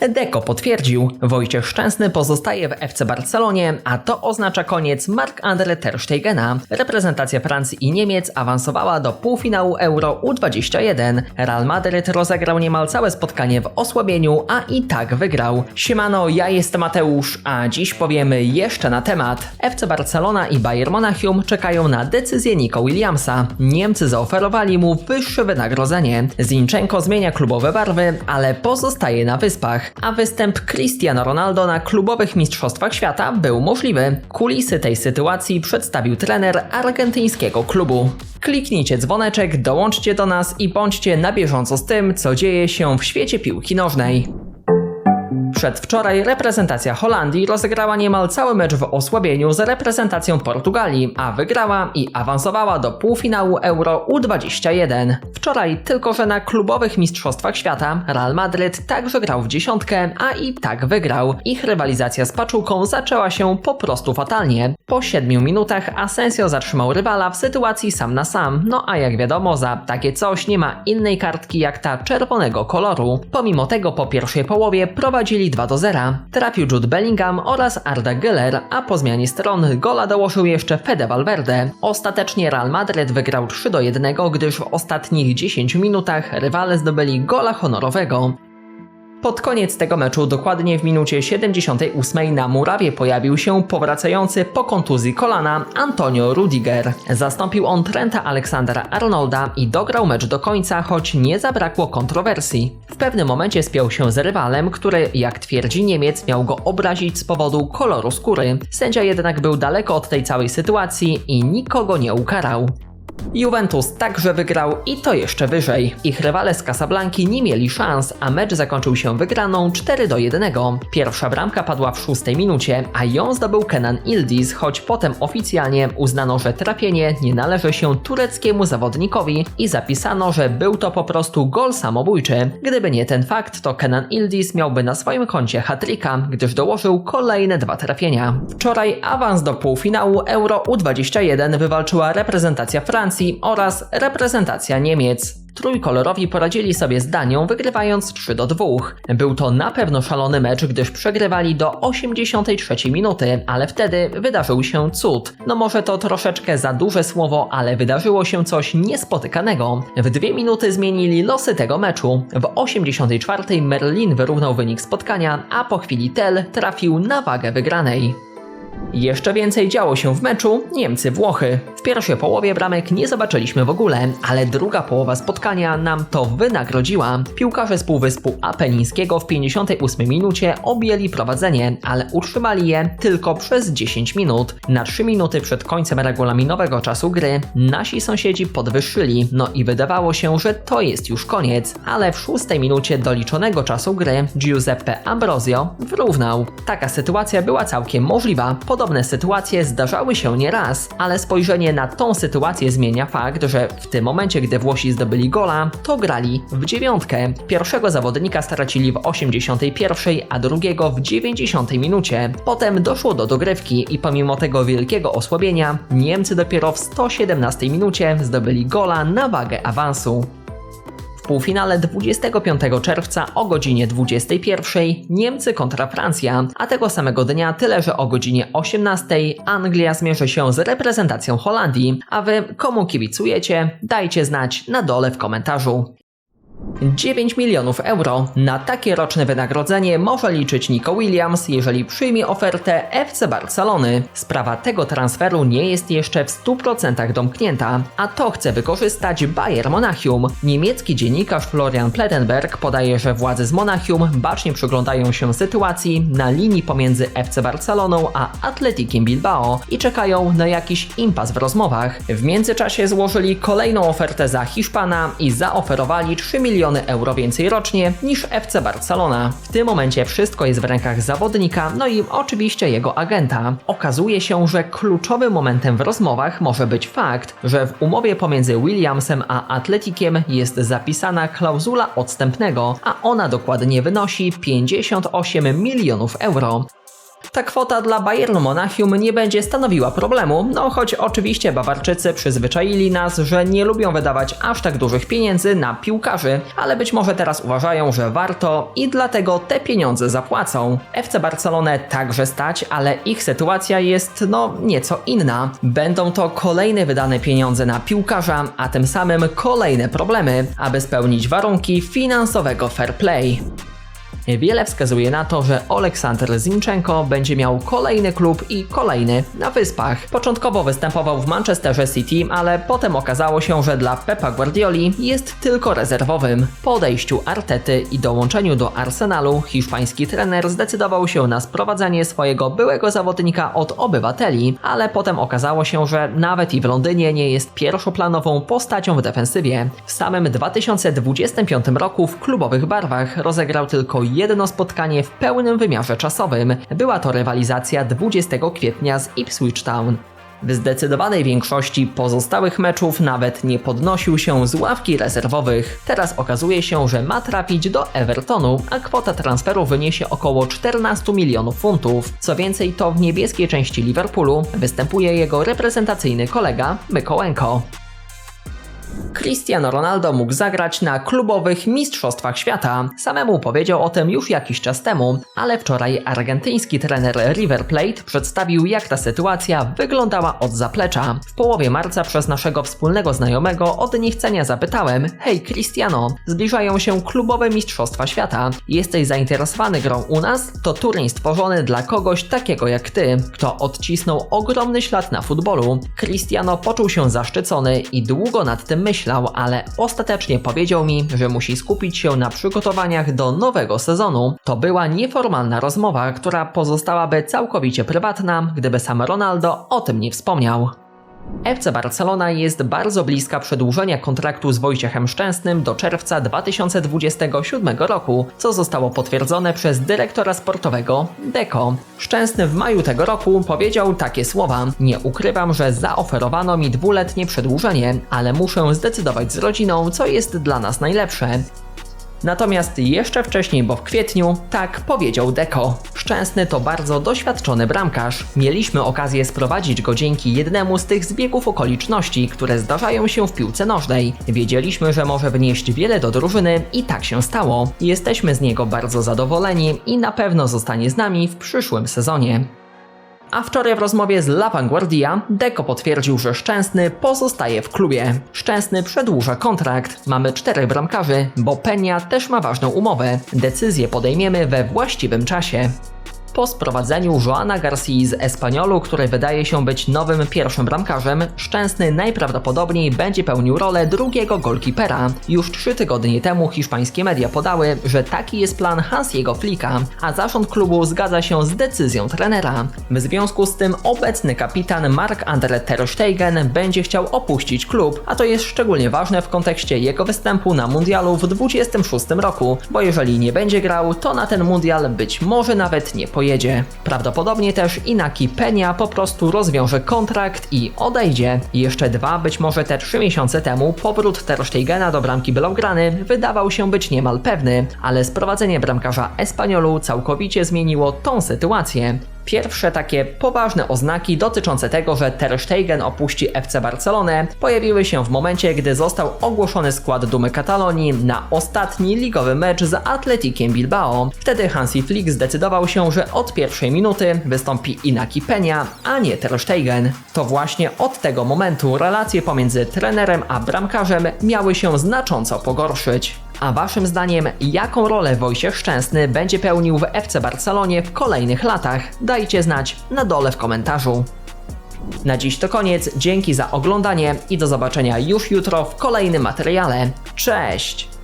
Deko potwierdził, Wojciech Szczęsny pozostaje w FC Barcelonie, a to oznacza koniec Marc-André Ter Stegena. Reprezentacja Francji i Niemiec awansowała do półfinału Euro U21. Real Madryt rozegrał niemal całe spotkanie w osłabieniu, a i tak wygrał. Siemano, ja jestem Mateusz, a dziś powiemy jeszcze na temat. FC Barcelona i Bayern Monachium czekają na decyzję Nico Williamsa. Niemcy zaoferowali mu wyższe wynagrodzenie. Zinchenko zmienia klubowe barwy, ale pozostaje na wyspach a występ Cristiano Ronaldo na klubowych mistrzostwach świata był możliwy. Kulisy tej sytuacji przedstawił trener argentyńskiego klubu. Kliknijcie dzwoneczek, dołączcie do nas i bądźcie na bieżąco z tym, co dzieje się w świecie piłki nożnej. Przedwczoraj reprezentacja Holandii rozegrała niemal cały mecz w osłabieniu z reprezentacją Portugalii, a wygrała i awansowała do półfinału Euro U21. Wczoraj tylko, że na klubowych mistrzostwach świata Real Madryt także grał w dziesiątkę, a i tak wygrał. Ich rywalizacja z paczułką zaczęła się po prostu fatalnie. Po 7 minutach Asensio zatrzymał rywala w sytuacji sam na sam, no a jak wiadomo za takie coś nie ma innej kartki jak ta czerwonego koloru. Pomimo tego po pierwszej połowie prowadzili 2 do 0. Trafił Jude Bellingham oraz Arda Güler, a po zmianie stron gola dołożył jeszcze Fede Valverde. Ostatecznie Real Madrid wygrał 3 do 1, gdyż w ostatnich 10 minutach rywale zdobyli gola honorowego. Pod koniec tego meczu, dokładnie w minucie 78 na murawie pojawił się powracający po kontuzji kolana Antonio Rudiger. Zastąpił on Trenta Aleksandra Arnolda i dograł mecz do końca, choć nie zabrakło kontrowersji. W pewnym momencie spiął się z rywalem, który, jak twierdzi Niemiec, miał go obrazić z powodu koloru skóry. Sędzia jednak był daleko od tej całej sytuacji i nikogo nie ukarał. Juventus także wygrał i to jeszcze wyżej. Ich rywale z Casablanki nie mieli szans, a mecz zakończył się wygraną 4 do 1. Pierwsza bramka padła w szóstej minucie, a ją zdobył Kenan Ildiz, choć potem oficjalnie uznano, że trafienie nie należy się tureckiemu zawodnikowi i zapisano, że był to po prostu gol samobójczy. Gdyby nie ten fakt, to Kenan Ildiz miałby na swoim koncie hat-tricka, gdyż dołożył kolejne dwa trafienia. Wczoraj awans do półfinału Euro U21 wywalczyła reprezentacja Francji, Francji oraz reprezentacja Niemiec. Trójkolorowi poradzili sobie z Danią, wygrywając 3 do 2. Był to na pewno szalony mecz, gdyż przegrywali do 83 minuty, ale wtedy wydarzył się cud. No może to troszeczkę za duże słowo, ale wydarzyło się coś niespotykanego. W dwie minuty zmienili losy tego meczu. W 84 Merlin wyrównał wynik spotkania, a po chwili Tel trafił na wagę wygranej. Jeszcze więcej działo się w meczu Niemcy-Włochy. W pierwszej połowie bramek nie zobaczyliśmy w ogóle, ale druga połowa spotkania nam to wynagrodziła. Piłkarze z Półwyspu Apenińskiego w 58 minucie objęli prowadzenie, ale utrzymali je tylko przez 10 minut. Na 3 minuty przed końcem regulaminowego czasu gry nasi sąsiedzi podwyższyli, no i wydawało się, że to jest już koniec, ale w 6 minucie doliczonego czasu gry Giuseppe Ambrosio wyrównał. Taka sytuacja była całkiem możliwa, Podobne sytuacje zdarzały się nieraz, ale spojrzenie na tą sytuację zmienia fakt, że w tym momencie, gdy Włosi zdobyli gola, to grali w dziewiątkę. Pierwszego zawodnika stracili w 81, a drugiego w 90 minucie. Potem doszło do dogrywki i pomimo tego wielkiego osłabienia, Niemcy dopiero w 117 minucie zdobyli gola na wagę awansu półfinale 25 czerwca o godzinie 21 Niemcy kontra Francja, a tego samego dnia tyle, że o godzinie 18 Anglia zmierzy się z reprezentacją Holandii, a wy komu kibicujecie? Dajcie znać na dole w komentarzu. 9 milionów euro. Na takie roczne wynagrodzenie może liczyć Nico Williams, jeżeli przyjmie ofertę FC Barcelony. Sprawa tego transferu nie jest jeszcze w 100% domknięta, a to chce wykorzystać Bayern Monachium. Niemiecki dziennikarz Florian Plettenberg podaje, że władze z Monachium bacznie przyglądają się sytuacji na linii pomiędzy FC Barceloną a Atletikiem Bilbao i czekają na jakiś impas w rozmowach. W międzyczasie złożyli kolejną ofertę za Hiszpana i zaoferowali 3 miliony miliony euro więcej rocznie niż FC Barcelona. W tym momencie wszystko jest w rękach zawodnika, no i oczywiście jego agenta. Okazuje się, że kluczowym momentem w rozmowach może być fakt, że w umowie pomiędzy Williamsem a Atletikiem jest zapisana klauzula odstępnego, a ona dokładnie wynosi 58 milionów euro. Ta kwota dla Bayernu Monachium nie będzie stanowiła problemu, no choć oczywiście Bawarczycy przyzwyczaili nas, że nie lubią wydawać aż tak dużych pieniędzy na piłkarzy, ale być może teraz uważają, że warto i dlatego te pieniądze zapłacą. FC Barcelonę także stać, ale ich sytuacja jest no nieco inna. Będą to kolejne wydane pieniądze na piłkarza, a tym samym kolejne problemy, aby spełnić warunki finansowego fair play. Wiele wskazuje na to, że Aleksander Zinchenko będzie miał kolejny klub i kolejny na Wyspach. Początkowo występował w Manchesterze City, ale potem okazało się, że dla Pepa Guardioli jest tylko rezerwowym. Po odejściu Artety i dołączeniu do Arsenalu, hiszpański trener zdecydował się na sprowadzenie swojego byłego zawodnika od obywateli, ale potem okazało się, że nawet i w Londynie nie jest pierwszoplanową postacią w defensywie. W samym 2025 roku w klubowych barwach rozegrał tylko jedno spotkanie w pełnym wymiarze czasowym. Była to rywalizacja 20 kwietnia z Ipswich Town. W zdecydowanej większości pozostałych meczów nawet nie podnosił się z ławki rezerwowych. Teraz okazuje się, że ma trafić do Evertonu, a kwota transferu wyniesie około 14 milionów funtów. Co więcej, to w niebieskiej części Liverpoolu występuje jego reprezentacyjny kolega Mykołenko. Cristiano Ronaldo mógł zagrać na klubowych Mistrzostwach Świata. Samemu powiedział o tym już jakiś czas temu, ale wczoraj argentyński trener River Plate przedstawił jak ta sytuacja wyglądała od zaplecza. W połowie marca przez naszego wspólnego znajomego od niechcenia zapytałem Hej Cristiano, zbliżają się klubowe Mistrzostwa Świata. Jesteś zainteresowany grą u nas? To turniej stworzony dla kogoś takiego jak ty, kto odcisnął ogromny ślad na futbolu. Cristiano poczuł się zaszczycony i długo nad tym myślał myślał, ale ostatecznie powiedział mi, że musi skupić się na przygotowaniach do nowego sezonu. To była nieformalna rozmowa, która pozostałaby całkowicie prywatna, gdyby sam Ronaldo o tym nie wspomniał. FC Barcelona jest bardzo bliska przedłużenia kontraktu z Wojciechem Szczęsnym do czerwca 2027 roku, co zostało potwierdzone przez dyrektora sportowego Deco. Szczęsny w maju tego roku powiedział takie słowa: Nie ukrywam, że zaoferowano mi dwuletnie przedłużenie, ale muszę zdecydować z rodziną, co jest dla nas najlepsze. Natomiast jeszcze wcześniej, bo w kwietniu, tak powiedział Deko. Szczęsny to bardzo doświadczony bramkarz. Mieliśmy okazję sprowadzić go dzięki jednemu z tych zbiegów okoliczności, które zdarzają się w piłce nożnej. Wiedzieliśmy, że może wnieść wiele do drużyny i tak się stało. Jesteśmy z niego bardzo zadowoleni i na pewno zostanie z nami w przyszłym sezonie. A wczoraj w rozmowie z La Vanguardia Deco potwierdził, że Szczęsny pozostaje w klubie. Szczęsny przedłuża kontrakt. Mamy czterech bramkarzy, bo Penia też ma ważną umowę. Decyzję podejmiemy we właściwym czasie po sprowadzeniu Joana Garcia z Espaniolu, który wydaje się być nowym pierwszym bramkarzem, Szczęsny najprawdopodobniej będzie pełnił rolę drugiego golkipera. Już trzy tygodnie temu hiszpańskie media podały, że taki jest plan Hansiego Flicka, a zarząd klubu zgadza się z decyzją trenera. W związku z tym obecny kapitan Marc-André Ter Stegen będzie chciał opuścić klub, a to jest szczególnie ważne w kontekście jego występu na mundialu w 26 roku, bo jeżeli nie będzie grał, to na ten mundial być może nawet nie pojedzie pojedzie. Prawdopodobnie też Inaki Penia po prostu rozwiąże kontrakt i odejdzie. Jeszcze dwa, być może te trzy miesiące temu powrót Ter Stegena do bramki Blaugrany wydawał się być niemal pewny, ale sprowadzenie bramkarza Espaniolu całkowicie zmieniło tą sytuację. Pierwsze takie poważne oznaki dotyczące tego, że Ter Stegen opuści FC Barcelonę pojawiły się w momencie, gdy został ogłoszony skład Dumy Katalonii na ostatni ligowy mecz z Atletikiem Bilbao. Wtedy Hansi Flick zdecydował się, że od pierwszej minuty wystąpi Inaki Peña, a nie Ter Stegen. To właśnie od tego momentu relacje pomiędzy trenerem a bramkarzem miały się znacząco pogorszyć. A waszym zdaniem, jaką rolę Wojciech Szczęsny będzie pełnił w FC Barcelonie w kolejnych latach? Dajcie znać na dole w komentarzu. Na dziś to koniec, dzięki za oglądanie i do zobaczenia już jutro w kolejnym materiale. Cześć!